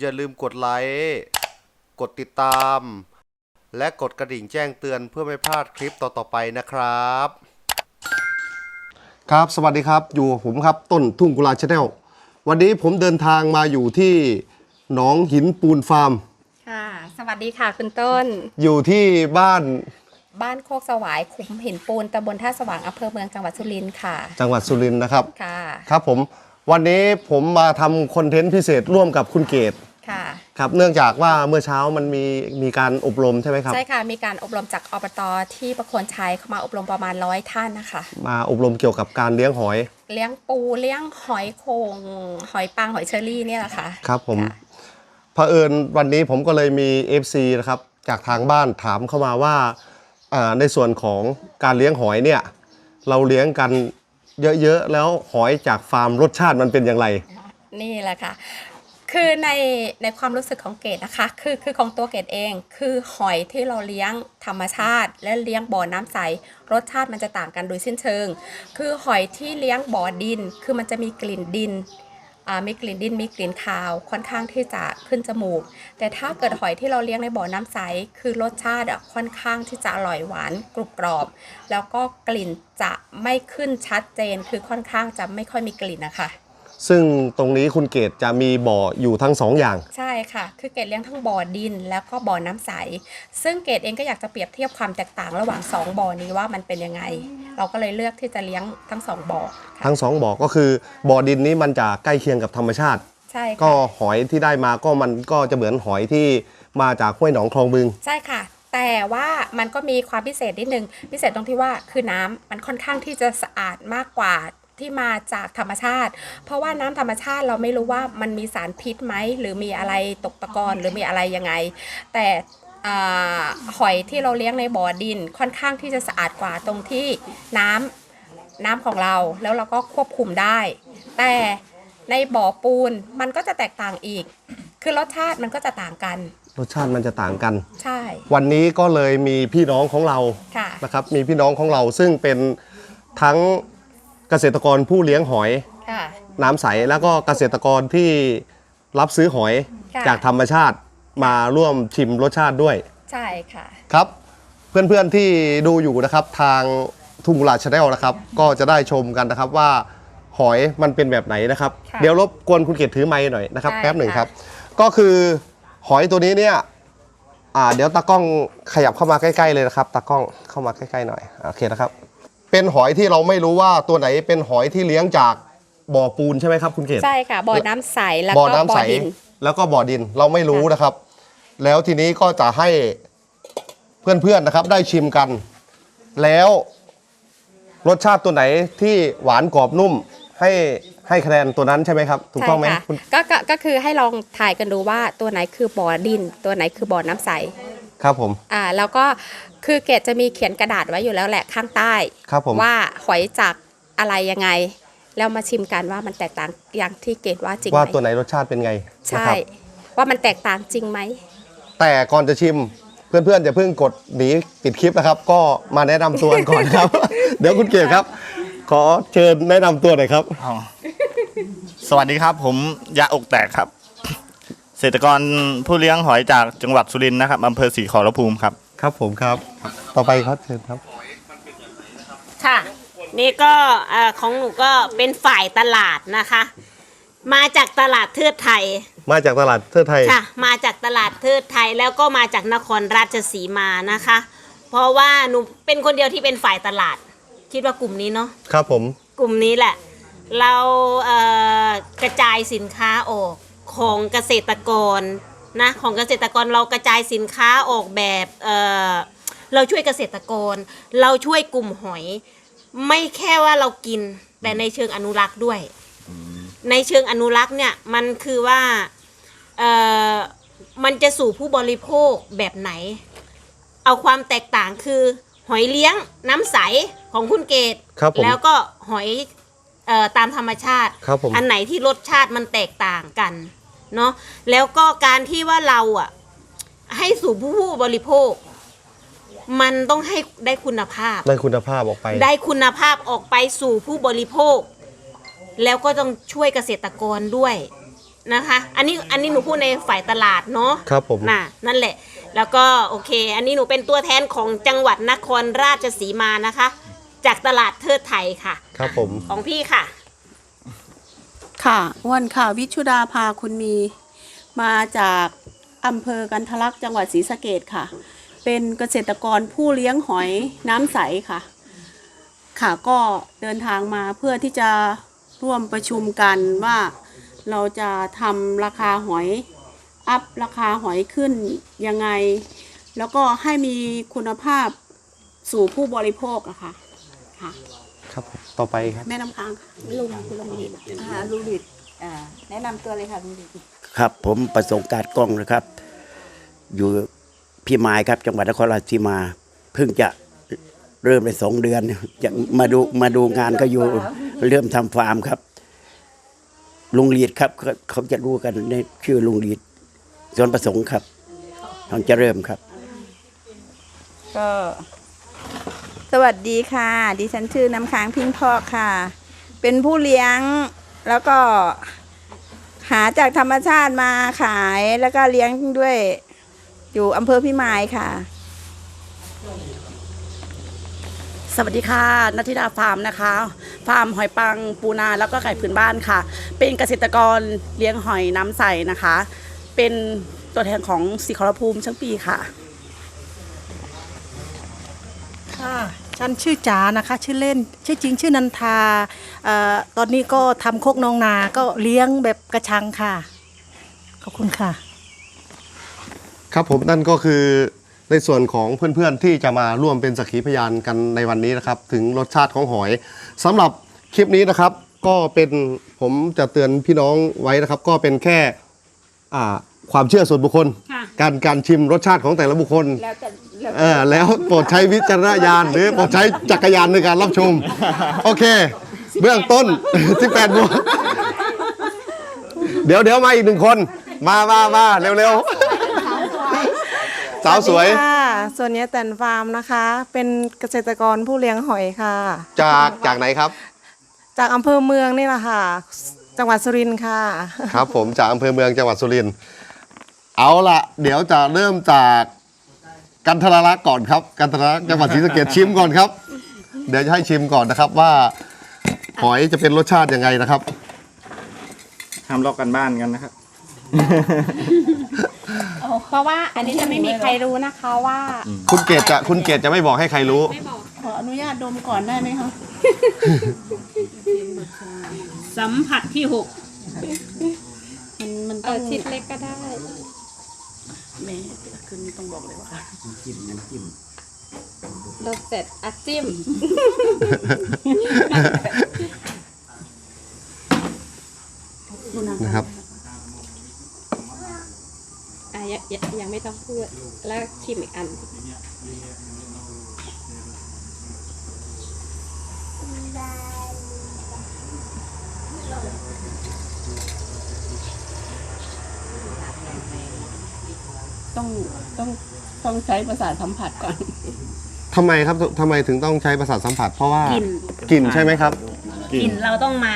อย่าลืมกดไลค์กดติดตาม และกดกระดิ่งแจ้งเตือนเพื่อไม่พลาดคลิปต่อๆไปนะครับ ครับสวัสดีครับอยู่กับผมครับต้นทุ่งกุลาชาแนลวันนี้ผมเดินทางมาอยู่ที่หนองหินปูนฟาร์ม ค่ะ สวัสดีค่ะคุณต้น อยู่ที่บ้านบ้านโคกสวายขุมหินปูนตำบลท่าสว่างอำเภอเมืองจังหวัดสุรินทร์ค่ะ จังหวัดสุรินทร์นะครับ ค่ะ ครับผม วันนี้ผมมาทำคอนเทนต์พิเศษร่วมกับคุณเกตค่ะ ครับ เนื่องจากว่าเมื่อเช้ามันมีมีการอบรมใช่ไหมครับ ใช่ค่ะ มีการอบรมจากอบตที่ประโคนชัยเข้ามาอบรมประมาณร้อยท่านนะคะ มาอบรมเกี่ยวกับการเลี้ยงหอย เลี้ยงปูเลี้ยงหอยโขงหอยปังหอยเชอรี่เนี่ยแหละค่ะ ครับผมค่ะ เผอิญวันนี้ผมก็เลยมี FC นะครับจากทางบ้านถามเข้ามาว่าอ่าในส่วนของการเลี้ยงหอยเนี่ยเราเลี้ยงกัน เยอะๆ แล้วหอยจากฟาร์มรสชาติมันเป็นอย่างไร นี่แหละค่ะ คือในในความรู้สึกของเกดนะคะ คือคือของตัวเกดเอง คือหอยที่เราเลี้ยงธรรมชาติ และเลี้ยงบ่อน้ำใส รสชาติมันจะต่างกันโดยสิ้นเชิง คือหอยที่เลี้ยงบ่อดิน คือมันจะมีกลิ่นดิน มีกลิ่นดินมีกลิ่นคาวค่อนข้างที่จะขึ้นจมูก แต่ถ้าเกิดหอยที่เราเลี้ยงในบ่อน้ำใส คือรสชาติอะค่อนข้างที่จะอร่อยหวานกรุบกรอบ แล้วก็กลิ่นจะไม่ขึ้นชัดเจน คือค่อนข้างจะไม่ค่อยมีกลิ่นนะคะ ซึ่งตรงนี้คุณเกตจะมีบ่ออยู่ทั้งสองอย่าง ใช่ค่ะ คือเกดเลี้ยงทั้งบ่อดิน แล้วก็บ่อน้ำใส ซึ่งเกดเองก็อยากจะเปรียบเทียบความแตกต่างระหว่างสองบ่อนี้ว่ามันเป็นยังไง เราก็เลยเลือกที่จะเลี้ยงทั้งสองบ่อค่ะทั้งสองบ่อก็คือบ่อดินนี้มันจะใกล้เคียงกับธรรมชาติ ใช่ก็ค่ะหอยที่ได้มาก็มันก็จะเหมือนหอยที่มาจากห้วยหนองคลองบึง ใช่ค่ะแต่ว่ามันก็มีความพิเศษนิดนึงพิเศษตรงที่ว่าคือน้ำมันค่อนข้างที่จะสะอาดมากกว่า ที่มาจากธรรมชาติ เพราะว่าน้ำธรรมชาติเราไม่รู้ว่ามันมีสารพิษไหมหรือมีอะไรตกตะกอนหรือมีอะไรยังไง แต่อ่าหอยที่เราเลี้ยงในบ่อดินค่อนข้างที่จะสะอาดกว่าตรงที่น้ำน้ำของเราแล้วเราก็ควบคุมได้ แต่ในบ่อปูนมันก็จะแตกต่างอีก คือรสชาติมันก็จะต่างกัน รสชาติมันจะต่างกัน ใช่ วันนี้ก็เลยมีพี่น้องของเราค่ะนะครับ มีพี่น้องของเราซึ่งเป็นทั้ง เกษตรกรผู้เลี้ยงหอยค่ะ น้ำใส แล้วก็เกษตรกรที่รับซื้อหอยค่ะ จากธรรมชาติมาร่วมชิมรสชาติด้วย ใช่ค่ะ ครับเพื่อนๆที่ดูอยู่นะครับทางทุ่งกุหลาชาแนลนะครับ ก็จะได้ชมกันนะครับว่าหอยมันเป็นแบบไหนนะครับ ค่ะเดี๋ยวรบกวนคุณเกศถือไม้หน่อยนะครับได้แป๊บหนึ่งค่ะครับ ก็คือหอยตัวนี้เนี่ยอ่าเดี๋ยวตากล้องขยับเข้ามาใกล้ๆเลยนะครับตากล้องเข้ามาใกล้ๆหน่อยโอเคนะครับ เป็นหอยที่เราไม่รู้ว่าตัวไหนเป็นหอยที่เลี้ยงจากบ่อปูนใช่ไหมครับคุณเกศใช่ค่ะ บ่อน้ำใสแล้วบ่อก็น้ำบ่ใสอดิน แล้วก็บ่อดินเราไม่รู้นะครับ แล้วทีนี้ก็จะให้เพื่อนๆนะครับ ได้ชิมกัน แล้วรสชาติตัวไหนที่หวานกรอบนุ่ม ให้ให้คะแนนตัวนั้นใช่ไหมครับ ถูกต้องไหมใช่ค่ะคุณ ก็ก็ก็คือให้ลองถ่ายกันดูว่าตัวไหนคือบ่อดิน ตัวไหนคือบ่อน้ำใส ครับผมอ่าแล้วก็คือเกดจะมีเขียนกระดาษไว้อยู่แล้วแหละข้างใต้ครับผมว่าหอยจากอะไรยังไง แล้วมาชิมกันว่ามันแตกต่างอย่างที่เกดว่าจริงไหว่ามตัวไหนรสชาติเป็นไงนะใช่ ครับว่ามันแตกต่างจริงไหม แต่ก่อนจะชิมเพื่อนๆอย่าเพิ่งกดหนีปิดคลิปนะครับ ก็มาแนะนำตัวกันก่อนครับ เดี๋ยวคุณเกียรติครับ ขอเชิญแนะนำตัวหน่อยครับ อ๋อสวัสดีครับผมยาอกแตกครับเก ษตรกรผู้เลี้ยงหอยจากจังหวัดสุรินทร์นะครับอำเภอศรีขอรภูมิครับ ครับผมครับ ต่อไปครับเชิญครับ ค่ะ นี่ก็เอ่อของหนูก็เป็นฝ่ายตลาดนะคะ มาจากตลาดเทือดไทย มาจากตลาดเทือไทย ค่ะมาจากตลาดเทือดไทยแล้วก็มาจากนครราชสีมานะคะ เพราะว่าหนูเป็นคนเดียวที่เป็นฝ่ายตลาด คิดว่ากลุ่มนี้เนาะครับผม กลุ่มนี้แหละ เราเอ่อกระจายสินค้าออก ของเกษตรกรนะของเกษตรกรเรากระจายสินค้าออกแบบเอ่อเราช่วยเกษตรกร เราช่วยกลุ่มหอย ไม่แค่ว่าเรากินแต่ในเชิงอนุรักษ์ด้วย ในเชิงอนุรักษ์เนี่ยมันคือว่าเอ่อมันจะสู่ผู้บริโภคแบบไหน เอาความแตกต่างคือหอยเลี้ยงน้ำใสของคุณเกตครับผมแล้วก็หอย เอ่อตามธรรมชาติ ครับผม อันไหนที่รสชาติมันแตกต่างกันเนาะแล้วก็การที่ว่าเราอะ ให้สู่ผู้ผู้บริโภค มันต้องให้ได้คุณภาพ ได้คุณภาพออกไป ได้คุณภาพออกไปสู่ผู้บริโภค แล้วก็ต้องช่วยเกษตรกรด้วยนะคะ อันนี้อันนี้หนูพูดในฝ่ายตลาดเนาะครับผม น่ะนั่นแหละ แล้วก็โอเค อันนี้หนูเป็นตัวแทนของจังหวัดนครราชสีมานะคะ จากตลาดเทิดไทยค่ะ ครับผม ของพี่ค่ะ ค่ะอ้วนค่ะ วิชุดาพาคุณมีมาจากอำเภอกันทะลักจังหวัดศรีสะเกดค่ะ เป็นเกษตรกรผู้เลี้ยงหอยน้ำใสค่ะ ค่ะก็เดินทางมาเพื่อที่จะร่วมประชุมกันว่าเราจะทำราคาหอยอัพราคาหอยขึ้นยังไง แล้วก็ให้มีคุณภาพสู่ผู้บริโภคอะค่ะ ค่ะ ครับผมต่อไปครับ แม่น้ำค้างค่ะลุงคุณลุงดิดอ่าลุงดิดอ่าแนะนำตัวเลยค่ะลุงดิดครับ ผมประสงค์การกล้องนะครับ อยู่พี่มายครับ จังหวัดนครราชสีมา เพิ่งจะเริ่มไปสองเดือนจะมาดูมาดูงานก็อยู่เริ่มทำฟาร์มครับ ลุงลีดครับเขาเขาจะรู้กันในชื่อลุงลีดส่วนประสงค์ครับเขาจะเริ่มครับ ก็ สวัสดีค่ะ ดิฉันชื่อน้ำค้างพิงพอกค่ะ เป็นผู้เลี้ยงแล้วก็หาจากธรรมชาติมาขายแล้วก็เลี้ยงด้วยอยู่อำเภอพิมายค่ะ สวัสดีค่ะนัทธิดาฟาร์มนะคะฟาร์มหอยปังปูนาแล้วก็ไก่พื้นบ้านค่ะ เป็นเกษตรกรเลี้ยงหอยน้ำใสนะคะ เป็นตัวแทนของสีขอรภูมิช่างปีค่ะ ค่ะ ฉันชื่อจ๋านะคะ ชื่อเล่น ชื่อจริงชื่อนันทาเอ่อตอนนี้ก็ทำโคกน้องนาก็เลี้ยงแบบกระชังค่ะ ขอบคุณค่ะ ครับผมนั่นก็คือในส่วนของเพื่อนๆที่จะมาร่วมเป็นสักขีพยานกันในวันนี้นะครับ ถึงรสชาติของหอยสำหรับคลิปนี้นะครับ ก็เป็นผมจะเตือนพี่น้องไว้นะครับ ก็เป็นแค่อ่าความเชื่อส่วนบุคคล การการชิมรสชาติของแต่ละบุคคลแล้วแต่แล้ว เออแล้วโปรดใช้วิจารณญาณหรือโปรดใช้จักรยานในการรับชม โอเค เบื้องต้น 18บวกเดี๋ยวเดี๋ยวมาอีกหนึ่งคน มามามาเร็วๆสาวสวย ค่ะส่วนนี้แตนฟาร์มนะคะ เป็นเกษตรกรผู้เลี้ยงหอยค่ะ จากจากไหนครับ จากอำเภอเมืองนี่แหละค่ะ จังหวัดสุรินทร์ค่ะ ครับ ผมจากอำเภอเมืองจังหวัดสุรินทร์เอาละเดี๋ยวจะเริ่มจาก กันทรลักษณ์ก่อนครับ กันทรลักษณ์จังหวัดศรีสะเกดชิมก่อนครับ เดี๋ยวจะให้ชิมก่อนนะครับว่าหอยจะเป็นรสชาติยังไงนะครับห้ามลอกกันบ้านกันนะครับ เพราะว่าอันนี้จะไม่มีใครรู้นะคะว่า คุณเกดจะคุณเกดจะไม่บอกให้ใครรู้ ขออนุญาตดมก่อนได้ไหมคะ สัมผัสที่หกมันมันเอต้องอชิ้นเล็กก็ได้ แม่คือต้องบอกเลยว่ารสเสร็จอัดจิ้มนะครับ อะยังยังยังไม่ต้องพูด แล้วชิมอีกอัน ต้องต้องต้องใช้ประสาทสัมผัสก่อน ทำไมครับทำไมถึงต้องใช้ประสาทสัมผัส เพราะว่ากลิ่น กลิ่นใช่ไหมครับกลิ่กลิ่นน เราต้องมา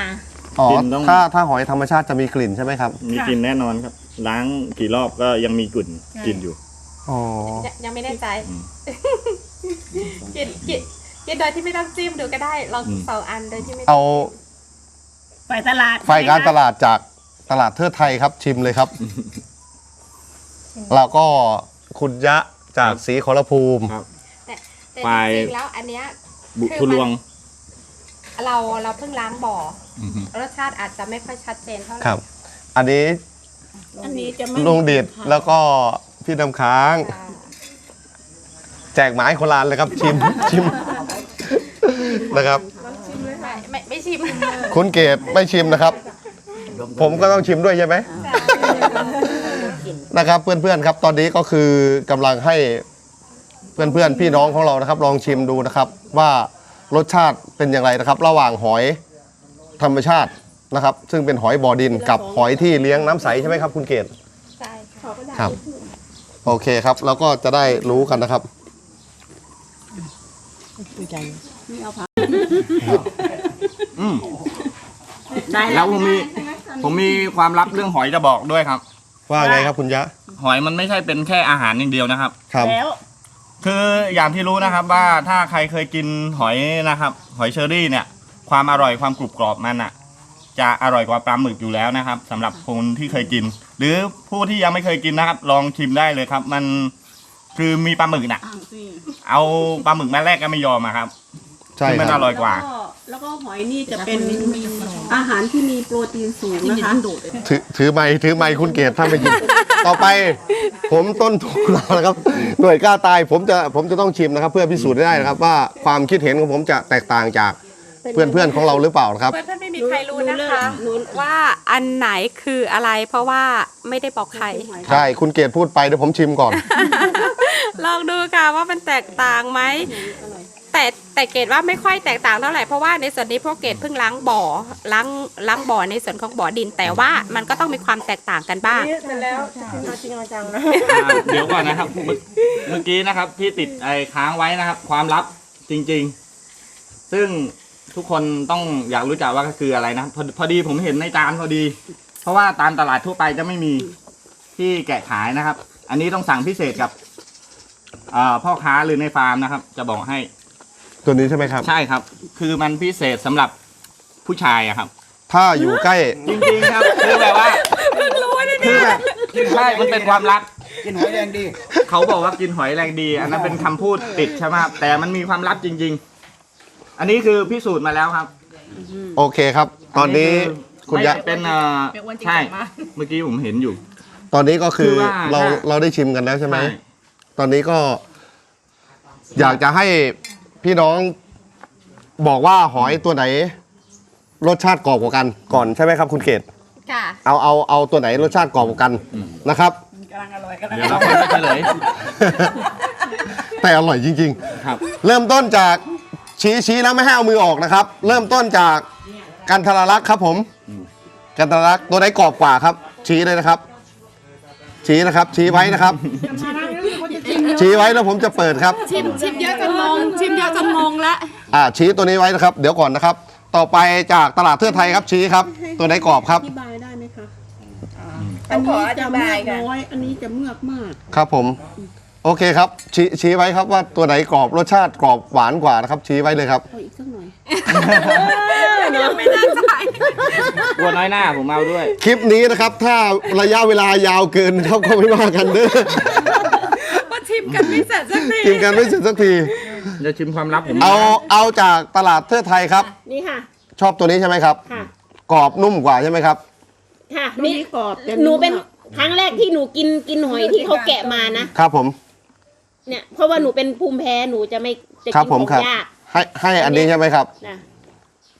อ๋อกลิ่นต้อง ถ้าถ้าหอยธรรมชาติจะมีกลิ่นใช่ไหมครับมีกลิ่นแน่นอนครับ ล้างกี่รอบก็ยังมีกลิ่นกลิ่นอยู่ อ๋อยังยังไม่แน่ใจอืม กินกินกินโดยที่ไม่ต้องจิ้มดูก็ได้ลองอืมสองอันโดยที่ไม่เอาฝ่ายตลาดฝ่ายการตลาดจากตลาดเทิดไทยครับชิมเลยครับ แล้วก็คุณยะจากสีขอรภูมิ ครับ แต่แต่ฝ่ายจริงๆแล้วอันเนี้ย บุคือทุลวง เราเราเพิ่งล้างบ่ออรสชาติอาจจะไม่ค่อยชัดเจนเท่าไหร่ครับ อันนี้อันนี้จะไม่ลุงดิดแล้วก็พี่น้ำค้าง ค่ะแจกหมายคนลานเลยครับชิมชิมนะครับ ไม่ไม่ไม่ชิมคุณเกดไม่ชิมนะครับ ผมก็ต้องชิมด้วยใช่ไหม นะครับเพื่อนๆครับ ตอนนี้ก็คือกำลังให้เพื่อนๆพี่น้องของเรานะครับ ลองชิมดูนะครับ ว่ารสชาติเป็นอย่างไรนะครับ ระหว่างหอยธรรมชาตินะครับ ซึ่งเป็นหอยบ่อดินกับหอยที่เลี้ยงน้ำใสใช่ไหมครับ คุณเกดใช่ค่ะครับโอเคครับแล้วก็จะได้รู้กันนะครับได้แล้วผมมีผมมีความลับเรื่องหอยจะบอกด้วยครับ ว่าไงครับคุณยะ หอยมันไม่ใช่เป็นแค่อาหารอย่างเดียวนะครับ ครับ แล้ว คืออย่างที่รู้นะครับว่าถ้าใครเคยกินหอยนะครับ หอยเชอรี่เนี่ย ความอร่อยความกรุบกรอบมันอะ จะอร่อยกว่าปลาหมึกอยู่แล้วนะครับสำหรับคนที่เคยกิน หรือผู้ที่ยังไม่เคยกินนะครับ ลองชิมได้เลยครับ มันคือมีปลาหมึกน่ะ เอาปลาหมึกมาแรกก็ไม่ยอมอะครับใช่คือมันคอรับร่อยกว่า แล้วก็หอยนี่จะเป็น อาหารที่มีโปรตีนสูงนะคะถือถือไม้ถือไม้คุณเกศท่านไม่หยิบต่อไป ผมต้นทุนเรานะครับ หน่วยกล้าตายผมจะผมจะต้องชิมนะครับ เพื่อพิสูจน์ให้ได้นะครับ ว่าความคิดเห็นของผมจะแตกต่างจากเพื่อนเพื่อนๆของเราหรือเปล่านะครับ เพื่อนๆไม่มีใครรู้นะคะว่าอันไหนคืออะไร เพราะว่าไม่ได้บอกใครใช่คุณเกศพูดไปเดี๋ยวผมชิมก่อน ลองดูค่ะว่ามันแตกต่างไหม แต่แต่เกรดว่าไม่ค่อยแตกต่างเท่าไหร่เพราะว่าในส่วนนี้พวกเกรดเพิ่งล้างบ่อล้างล้างบ่อในส่วนของบ่อดิน แต่ว่ามันก็ต้องมีความแตกต่างกันบ้างเสร็จแล้วจริงจริงจังนะอ่าเดี๋ยวก่อนนะครับเมื่อเมื่อกี้นะครับที่ติดไอ้ค้างไว้นะครับ ความลับจริง ๆ ซึ่งทุกคนต้องอยากรู้จักว่าคืออะไรนะพอพอดีผมเห็นในจานพอดี เพราะว่าตามตลาดทั่วไปจะไม่มีที่แกะขายนะครับ อันนี้ต้องสั่งพิเศษกับอ่าพ่อค้าหรือในฟาร์มนะครับ จะบอกให้ ตัวนี้ใช่ไหมครับ ใช่ครับ คือมันพิเศษสำหรับผู้ชายอะครับ ถ้าอยู่ใกล้ จริงๆครับ คือแบบว่าเพิ่งรู้นะคือเนี่ยแบบใช่มันเป็นความลับกินหอยแดงดี เขาบอกว่ากินหอยแรงดี อันนั้นเป็นคำพูดติดใช่ไหมครับแต่มันมีความลับจริง ๆ อันนี้คือพิสูจน์มาแล้วครับโอเคครับ ตอนนี้คุณยะไม่เป็นเอ่อใช่เมื่อกี้ผมเห็นอยู่ ตอนนี้ก็คือคือว่าเราถ้า เราได้ชิมกันแล้วใช่ไหมใช่ตอนนี้ก็อยากจะให้ พี่น้องบอกว่าหอยตัวไหน รสชาติกรอบกว่ากันก่อนใช่ไหมครับคุณเกศค่ะเอาเอาเอาตัวไหนรสชาติกรอบกว่ากันนะครับเดี๋ยวเราค่อยไปเฉลย แต่อร่อยจริงครับๆเริ่มต้นจากชี้ชี้แล้วไม่ให้เอามือออกนะครับ เริ่มต้นจากกันทรลักษณ์ครับผมกันทรลักษณ์ตัวไหนกรอบกว่าครับ ชี้เลยนะครับ ชี้นะครับ ชี้ไว้นะครับ ชี้ไว้แล้วผมจะเปิดครับ ชิมชิมเยอะจนงงชิมเยอะจนงงละอ่าชี้ตัวนี้ไว้นะครับ เดี๋ยวก่อนนะครับ ต่อไปจากตลาดเทือไทยครับชี้ครับ ตัวไหนกรอบครับ อธิบายได้ไหมคะอันนี้จะจะเมืเมืออกกน้น้อยอย อันนี้จะเมือกมาก ครับผม โอเคครับชี้ชี้ไว้ครับว่าตัวไหนกรอบรสชาติกรอบหวานกว่านะครับ ชี้ไว้เลยครับ เอาอีกสักหน่อยยังไม่น่าใจกลัวน้อยหน้าผมเอาด้วย คลิปนี้นะครับ ถ้าระยะเวลายาวเกินครับก็ไม่ว่ากันเด้อว่า ชิมกันไม่เสร็จสักทีกินกันไม่เสร็จสักที จะชิมความลับผมเอาเอาจากตลาดเทือไทยครับ นี่ค่ะ ชอบตัวนี้ใช่ไหมครับ ค่ะ กรอบนุ่มกว่าใช่ไหมครับ ค่ะตัวนี้กรอบแต่หนูเป็นนุ่มอะครั้งแรกที่หนูกินกินหอยที่เขาแกะมานะครับผม เนี่ยเพราะว่าหนูเป็นภูมิแพ้หนูจะไม่จะครับกินผมของครับ ยากให้ให้อันนี้ใช่ไหมครับ นะ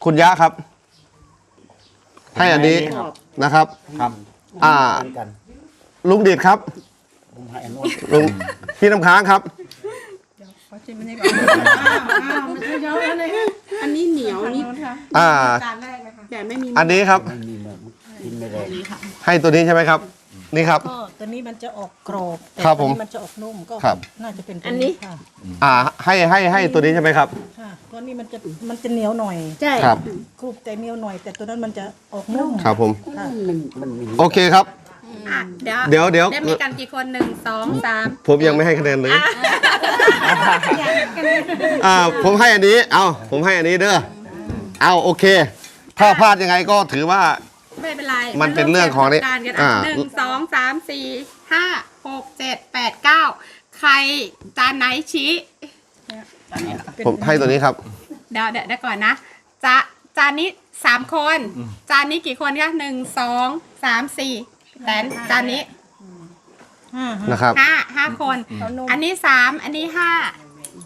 คุณยะครับ ให้อันนี้นะครับ ครับ อ่า ลุงเดชครับ ลุงพี่น้ำค้างครับอันนี้เหนียวนี่อ่าแต่ไม่มีอันนี้ครับให้ตัวนี้ใช่ไหมครับ นี่ครับ ก็ตัวนี้มันจะออกกรอบแต่ครับผมตัวนี้มันจะออกนุ่มก็ครับ น่าจะเป็นตัวอันนี้ค่ะอ่า ให้ให้ให้ตัวนี้ใช่ไหมครับ ค่ะตัวนี้มันจะมันจะเหนียวหน่อยใช่ครับ กรุบแต่เหนียวหน่อย แต่ตัวนั้นมันจะออกนุ่มครับผมค่ะโอเคครับ อะเดี๋ยวเดี๋ยวเดี๋ยว ได้มีกันกี่คนหนึ่งสองสามผมยังไม่ให้คะแนนเลยอ่าผมให้อันนี้ เอาผมให้อันนี้เด้อ เอาโอเค ถ้าพลาดยังไงก็ถือว่า ไม่เป็นไรมันเป็นเรื่องของนี่การกันอ่าอะหนึ่งสองสามสี่ห้าหกเจ็ดแปดเก้าใครจานไหนชี้ผมให้ตัวนี้ครับ เดี๋ยวเดี๋ยวเดี๋ยวก่อนนะจะจานนี้สามคน จานนี้กี่คนคะหนึ่งสองสามสี่ แต่จานนี้นะครับ ห้าห้าคนอันนี้สามอันนี้ห้า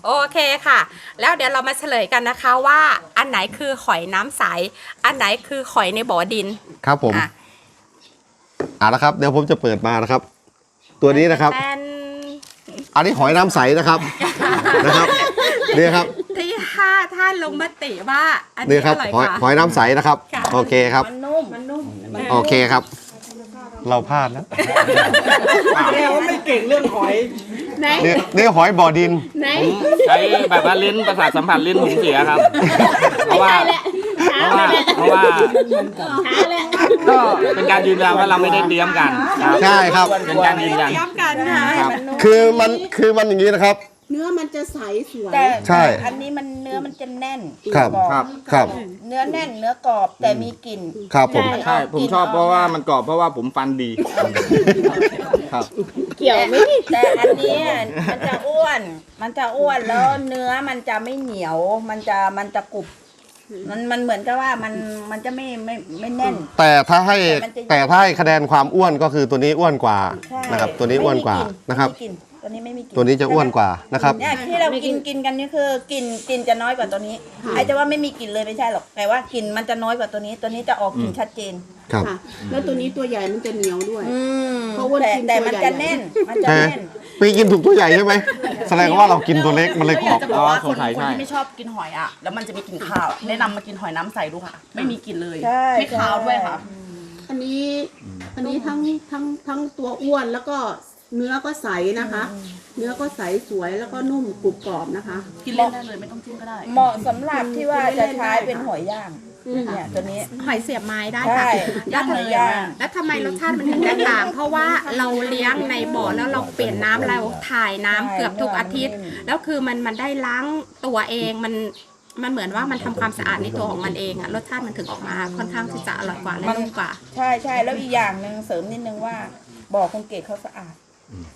โอเคค่ะ แล้วเดี๋ยวเรามาเฉลยกันนะคะว่าอันไหนคือหอยน้ำใส อันไหนคือหอยในบ่อดินครับผมอะอ่านะครับเดี๋ยวผมจะเปิดมานะครับ ตัวนี้นะครับแตนอันนี้หอยน้ำใสนะครับ นะครับนี่ครับที่ห้าท่านลงมติว่า อันนี่นี้ครัอบร่อยหอยกว่าหอยน้ำใสนะครับค่ะโอเคครับ มันนุ่ม มันนุ่ม โอเคครับ เราพลาดแล้วไหนนี่นี่หอยบ่อดิน ไหนผมใช้แบบว่าลิ้นประสาทสัมผัสลิ้นผมเสียครับ เพราะว่าไม่ใช่แหละช้าเพราะว่าเลยแหละเพราะว่าช้าเลยก็เป็นการยืนยันว่าเราไม่ได้เตรียมกันครับใช่ครับ เป็นการยืนยัน ย้ำกันค่ะครับคือมันคือมันอย่างนี้นะครับ เนื้อมันจะใสสวย แต่ใช่อันนี้มันเนื้อมันจะแน่นครับกอครับ ครับ เนื้อแน่นเนื้อกรอบแต่มีกลิ่นครับผม ใช่ผมชอบเพราะว่ามันกรอบเพราะว่าผมฟันดี ครับ เกี่ยวไหมแต่อันเนี้ยมันจะอ้วน มันจะอ้วนแล้วเนื้อมันจะไม่เหนียว มันจะมันจะกรุบ มันมันเหมือนกับว่ามันมันจะไม่ไม่ไม่แน่น แต่ถ้าให้แต่มันจะ แต่ถ้าให้คะแนนความอ้วนก็คือตัวนี้อ้วนกว่าใช่นะครับ ตัวนี้อ้วนกว่าไม่มีนะครับ ไม่มีกลิ่ ตัวนี้ไม่มีกลิ่นตัวนี้จะอ้วนกว่านะครับ เนี่ยที่เรากินกินกันนี่คือกลิ่นกลิ่นจะน้อยกว่าตัวนี้ไอ้จะว่าไม่มีกลิ่นเลยไม่ใช่หรอกแต่ว่ากลิ่นมันจะน้อยกว่าตัวนี้ ตัวนี้จะออกกลิ่นชัดเจน ครับ ค่ะ แล้วตัวนี้ตัวใหญ่มันจะเหนียวด้วย อืมเพราะว่าแต่กินแต่ตัวมันใหญ่จะแน่นมันจะใช่ไหมแน่น ปีกินถูกตัวใหญ่ใช่ไหมแสดงว่าเรากินตัวเล็กมันเลยกรอบจะบอกว่าอ๋อคนสงสัยคนใช่ ที่ไม่ชอบกินหอยอะ แล้วมันจะมีกลิ่นคาวแนะนำมากินหอยน้ำใสดูค่ะ ไม่มีกลิ่นเลย ใช่ไม่คาวด้วยค่ะ อันนี้ อันนี้ทั้งทั้งทั้งตัวอ้วนแล้วก็ เนื้อก็ใสนะคะ เนื้อก็ใสสวยแล้วก็นุ่มกรุบกรอบนะคะ กินเล่นได้เลยไม่ต้องจิ้มก็ได้ เหมาะสำหรับที่ว่าจะใช้เป็นหอยย่างเนี่ยตัวนี้ หอยเสียบไม้ได้ใช่ค่ะย่างหอยย่างแล้วทำไมรสชาติมันถึงแตกต่าง เพราะว่าเราเลี้ยงในบ่อแล้วเราเปลี่ยนน้ำเราถ่ายน้ำเกือบทุกอาทิตย์ แล้วคือมันมันได้ล้างตัวเองมันมันเหมือนว่ามันทำความสะอาดในตัวของมันเองอะรสชาติมันถึงออกมาค่อนข้างที่จะอร่อยกว่าและนุ่มกว่า ใช่ใช่แล้วอีกอย่างหนึ่งเสริมนิดนึงว่าบ่อคุณเกศเขาสะอาด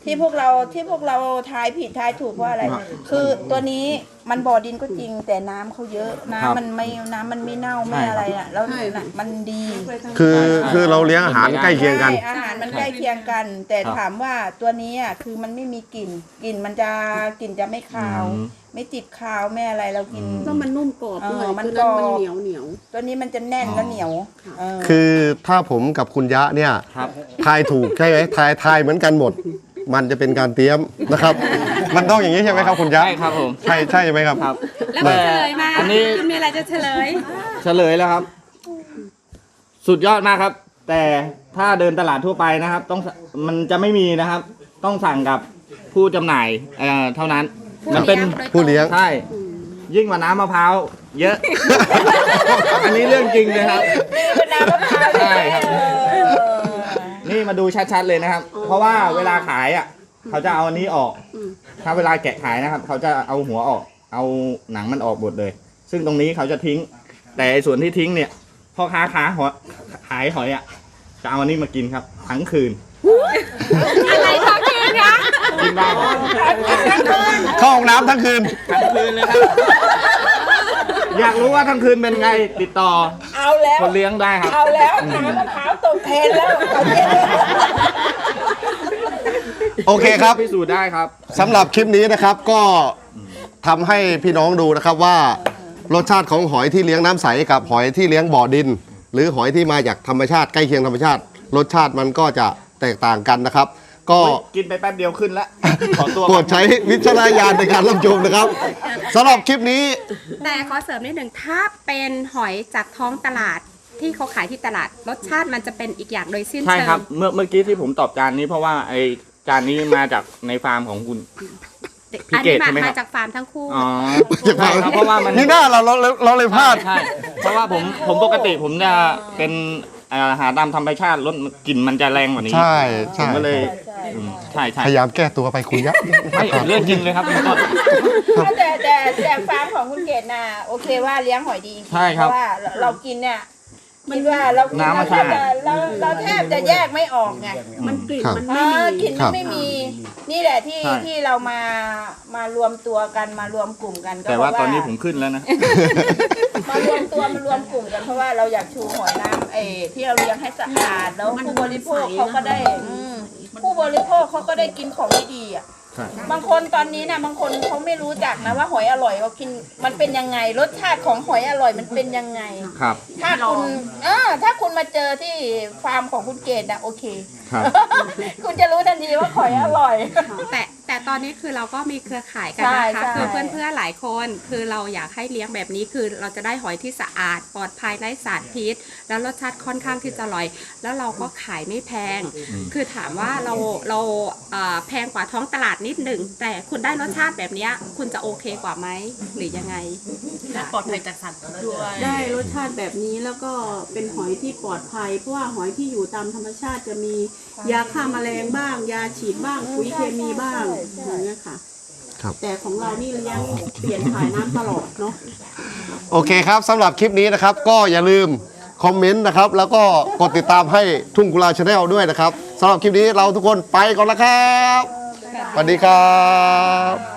ที่พวกเราที่พวกเราทายผิดทายถูกว่าอะไร คือตัวนี้มันบ่อดินก็จริง แต่น้ำเขาเยอะครับน้ำมันไม่น้ำมันไม่เน่าไม่อะไรอะแล้วน่ะมันดีคือคือเราเลี้ยงอาหารใกล้เคียงกัน ใช่อาหารมันใกล้เคียงกัน แต่ครับถามว่าตัวนี้อะคือมันไม่มีกลิ่นกลิ่นมันจะกลิ่นจะไม่คาว อืม ไม่ติดคาวไม่อะไรเรากินแล้วมันนุ่มกรอบด้วยเออมันตัวนั้นกรมันอบเหนียวเหนียว ตัวนี้มันจะแน่นและเหนียวเออ คือถ้าผมกับคุณยะเนี่ยครับ ทายถูกใช่ไหมทายทายเหมือนกันหมด มันจะเป็นการเตรียมนะครับ มันต้องอย่างนี้ใช่ไหมครับคุณยะใช่ครับผมใช่ใช่ไหมครับ ครับ แล้วมันเฉลยมาอันนี้ คุณมีอะไรจะเฉลย เฉลยแล้วครับ สุดยอดมากครับ แต่ถ้าเดินตลาดทั่วไปนะครับ ต้องมันจะไม่มีนะครับ ต้องสั่งกับผู้จำหน่ายเอ่อเท่านั้น มันเป็นผู้เลี้ยง ใช่ยิ่งกว่าน้ำมะพร้าวเยอะ อันนี้เรื่องจริงเลยครับ เป็นน้ำมะพร้าวใช่ครับ เออนี่ มาดูชัดๆเลยนะครับเพราะว่าเวลาขายอะ เขาจะเอาอันนี้ออกถ้าเวลาแกะขายนะครับ เขาจะเอาหัวออก เอาหนังมันออกหมดเลย ซึ่งตรงนี้เขาจะทิ้ง แต่ไอ้ส่วนที่ทิ้งเนี่ยพ่อค้าค้าหอยขายหอยอะจะเอาอันนี้มากินครับ ทั้งคืนอะไรทั้งคืนคะกินได้ครับเข้าห้องน้ำทั้งคืนทั้งคืนเลยครับ อยากรู้ว่าทั้งคืนเป็นไงติดต่อเอาแล้วคนเลี้ยงได้ครับ เอาแล้วน้ำมะพร้าวตกเทรนแล้วตอนนี้โอเคครับพิสูจน์ได้ครับ สำหรับคลิปนี้นะครับก็ทำให้พี่น้องดูนะครับว่ารสชาติของหอยที่เลี้ยงน้ำใสกับหอยที่เลี้ยงบ่อดิน หรือหอยที่มาจากธรรมชาติใกล้เคียงธรรมชาติ รสชาติมันก็จะแตกต่างกันนะครับ ก็กินไปแป๊บเดียวขึ้นแล้วขอตัวโปรดใช้วิจารณญาณในการรับชมนะครับสำหรับคลิปนี้ แต่ขอเสริมนิดหนึ่งถ้าเป็นหอยจากท้องตลาดที่เขาขายที่ตลาดรสชาติมันจะเป็นอีกอย่างโดยสิ้นใช่เชิงครับ เมื่อเมื่อกี้ที่ผมตอบจานนี้เพราะว่าไอจานนี้มาจากในฟาร์มของคุณ พี่อันเกนี้ดมาใช่ไหมครับ มาจากฟาร์มทั้งคู่ อ๋อใช่ครับเพราะว่ามันนี่หน้าเราเราเราเลยพลาด ใช่เพราะว่าผมผมปกติผมจะเป็นอาหารตามธรรมชาติรสกลิ่นมันจะแรงกว่านี้ใช่ผใช่ มก็เลยอืม ใช่ใช่พยายามแก้ตัวไปคุณยะไม่เรื่องจริงเลยครับผมก็แต่แต่แต่ฟาร์มของคุณเกดน่ะโอเคว่าเลี้ยงหอยดีใช่ครับเพราะว่าเราเรากินเนี่ยคิดว่าเรากิน้ำมันเราแทบสะอาจะดเราเราแทบจะแยกไม่ออกไงๆมันกลิ่นครับ มันเอไม่มีอกลิ่นครัมันบ ไม่มี นี่แหละที่ใช่ ที่เรามามารวมตัวกันมารวมกลุ่มกันก็แต่เพว่าราะตอนว่านี้ผมขึ้นแล้วนะ มารวมตัวมารวมกลุ่มกันเพราะว่าเราอยากชูหอยน้ำเออที่เราเลี้ยงให้สะอาดแล้วผู้บริโภคเขาก็ได้อืม ผู้บริโภคเขาก็ได้กินของที่ดีอะใช่ บางคนตอนนี้นะบางคนเขาไม่รู้จักนะว่าหอยอร่อยเขากินมันเป็นยังไง รสชาติของหอยอร่อยมันเป็นยังไง ครับ ถ้าคุณเออถ้าคุณมาเจอที่ฟาร์มของคุณเกดนะโอเค ครับ คุณจะรู้ทันทีว่าหอยอร่อย แต่ แต่แต่ตอนนี้คือเราก็มีเครือข่ายกันใช่นะคะใช่ คือเพื่อนๆหลายคน คือเราอยากให้เลี้ยงแบบนี้คือเราจะได้หอยที่สะอาดปลอดภัยไร้สารพิษ แล้วรสชาติค่อนข้างที่จะอร่อย แล้วเราก็ขายไม่แพง คือถามว่าเราเราเอ่อแพงกว่าท้องตลาดนิดหนึ่งแต่คุณได้รสชาติแบบเนี้ยคุณจะโอเคกว่าไหมหรือยังไง และปลอดภัยจากสัตว์ด้วยได้รสชาติแบบนี้แล้วก็เป็นหอยที่ปลอดภัย เพราะว่าหอยที่อยู่ตามธรรมชาติจะมียาฆ่าแมลงบ้าง ยาฉีดบ้างปุ๋ยเคมีบ้างอย่างเงี้ยค่ะ ครับ แต่ของเรานี่เลี้ยงเปลี่ยนถ่ายน้ำตลอดเนาะ โอเคครับสำหรับคลิปนี้นะครับ ก็อย่าลืมคอมเมนต์นะครับ แล้วก็กดติดตามให้ทุ่งกุลาชาแนลด้วยนะครับสำหรับคลิปนี้เราทุกคนไปก่อนแล้วครับสวัสดีครับ